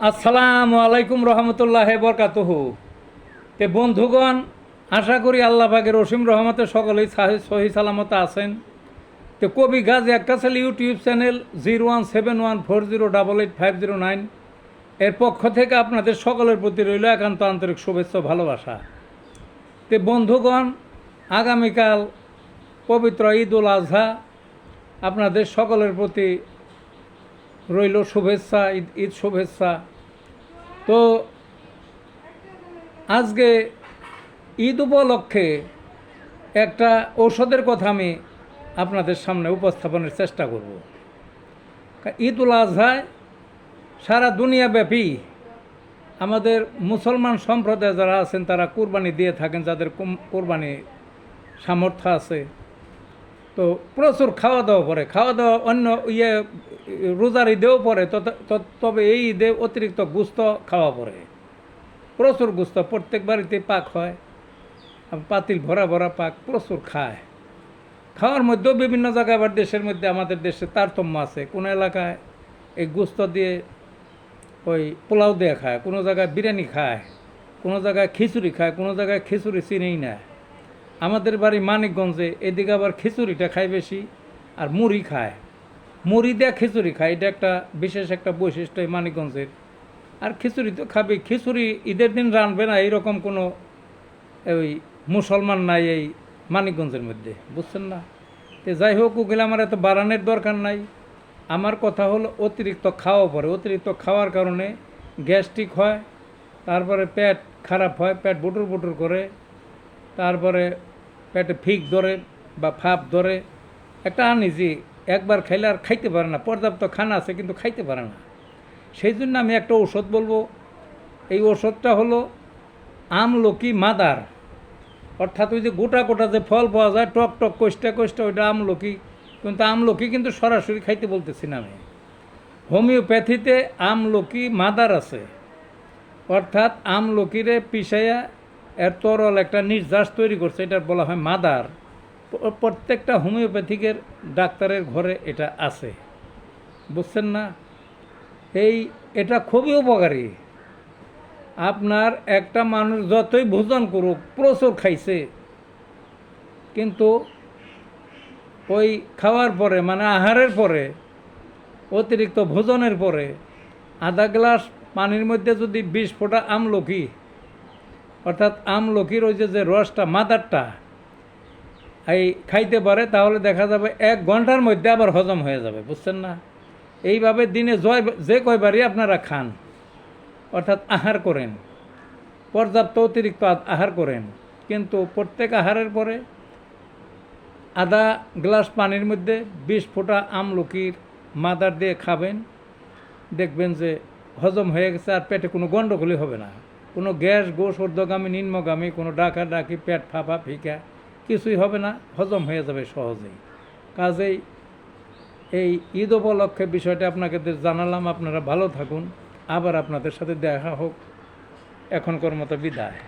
আসসালামু আলাইকুম রহমতুল্লাহ বরকাতহু। তে বন্ধুগণ, আশা করি আল্লাহ পাকের রসিম রহমতে সকলেই সাহি- সালামতে আছেন। তো কবি Gazi Akkasal YouTube channel zero one seven one four zero double eight five zero nine এর পক্ষ থেকে আপনাদের সকলের প্রতি রইল একান্ত আন্তরিক শুভেচ্ছা ভালোবাসা। তে বন্ধুগণ, আগামীকাল পবিত্র ঈদ উল আজহা আপনাদের সকলের প্রতি রইল শুভেচ্ছা, ঈদ ঈদ শুভেচ্ছা। তো আজকে ঈদ উপলক্ষে একটা ঔষধের কথা আমি আপনাদের সামনে উপস্থাপনের চেষ্টা করব। কা- ঈদ উল আজহায় সারা দুনিয়াব্যাপী আমাদের মুসলমান সম্প্রদায় যারা আছেন, তারা কুরবানি দিয়ে থাকেন, যাদের কুরবানি সামর্থ্য আছে। তো প্রচুর খাওয়া দাওয়া পরে, খাওয়া দাওয়া অন্য ইয়ে রোজার ঈদেও পরে তবে এই ঈদে অতিরিক্ত গুস্ত খাওয়া পড়ে প্রচুর গুস্ত, প্রত্যেক বাড়িতে পাক হয় পাতিল ভরা ভরা পাক, প্রচুর খায়। খাওয়ার মধ্যেও বিভিন্ন জায়গায়, আবার দেশের মধ্যে, আমাদের দেশে তারতম্য আছে। কোনো এলাকায় এই গুস্ত দিয়ে ওই পোলাও দিয়ে খায়, কোনো জায়গায় বিরিয়ানি খায়, কোনো জায়গায় খিচুড়ি খায়, কোনো জায়গায় খিচুড়ি চিনেই না আমাদের বাড়ি মানিকগঞ্জে, এদিকে আবার খিচুড়িটা খায় বেশি আর মুড়ি খায়। মুড়ি দেয়া খিচুড়ি খায়, এটা একটা বিশেষ একটা বৈশিষ্ট্য মানিকগঞ্জের। আর খিচুড়ি তো খাবে, খিচুড়ি ঈদের দিন রানবে না, এইরকম কোনো ওই মুসলমান নাই এই মানিকগঞ্জের মধ্যে, বুঝছেন না? তো যাই হোক ওগুলো আমার এত বাড়ানোর দরকার নাই। আমার কথা হলো, অতিরিক্ত খাওয়া পরে, অতিরিক্ত খাওয়ার কারণে গ্যাস্ট্রিক হয়, তারপরে পেট খারাপ হয়, পেট বুটুর বুটুর করে, তারপরে পেটে ফিক ধরে বা ফাপ ধরে, একটা আনিজি একবার খাইলে আর খাইতে পারে না, পর্যাপ্ত খানা আছে কিন্তু খাইতে পারে না। সেই জন্য আমি একটা ওষুধ বলব। এই ওষুধটা হলো আমলকি মাদার। অর্থাৎ ওই যে গোটা গোটা যে ফল পাওয়া যায়, টক টক কোষ্টা কোষ্টা ওইটা আমলকি, কিন্তু আমলকি কিন্তু সরাসরি খাইতে বলতেছি না আমি। হোমিওপ্যাথিতে আমলকি মাদার আছে। অর্থাৎ আমলকিরে পিসাইয়া এর তরল একটা নির্যাস তৈরি করছে এটা বলা হয় মাদার। প্রত্যেকটা হোমিওপ্যাথিকের ডাক্তারের ঘরে এটা আছে। বুঝছেন না? এই, এটা খুবই উপকারী। আপনার একটা মানুষ যতই ভোজন করুক, প্রচুর খাইছে। কিন্তু ওই খাওয়ার পরে মানে আহারের পরে, অতিরিক্ত ভোজনের পরে, আধা গ্লাস পানির মধ্যে যদি বিশ ফোঁটা আমলকি অর্থাৎ আমলকির ওই যে রসটা, মাদারটা, এই খাইতে পারে, তাহলে দেখা যাবে এক ঘণ্টার মধ্যে আবার হজম হয়ে যাবে, বুঝছেন না? এইভাবে দিনে জয়, যে কয়বারই আপনারা খান, অর্থাৎ আহার করেন, পর্যাপ্ত অতিরিক্ত আহার করেন, কিন্তু প্রত্যেক আহারের পরে আধা গ্লাস পানির মধ্যে বিশ ফোঁটা আমলকির মাদার দিয়ে খাবেন, দেখবেন যে হজম হয়ে গেছে আর পেটে কোনো গণ্ডগোলই হবে না। কোনো গ্যাস গোস ঊর্ধ্বগামী নিম্নগামী, কোনো ডাকা ডাকি, পেট ফাঁপা, ফিকা, কিছুই হবে না, হজম হয়ে যাবে সহজেই। কাজেই এই ঈদ উপলক্ষে বিষয়টা আপনাকে জানালাম, আপনারা ভালো থাকুন, আবার আপনাদের সাথে দেখা হোক। এখনকার মতো বিদায়।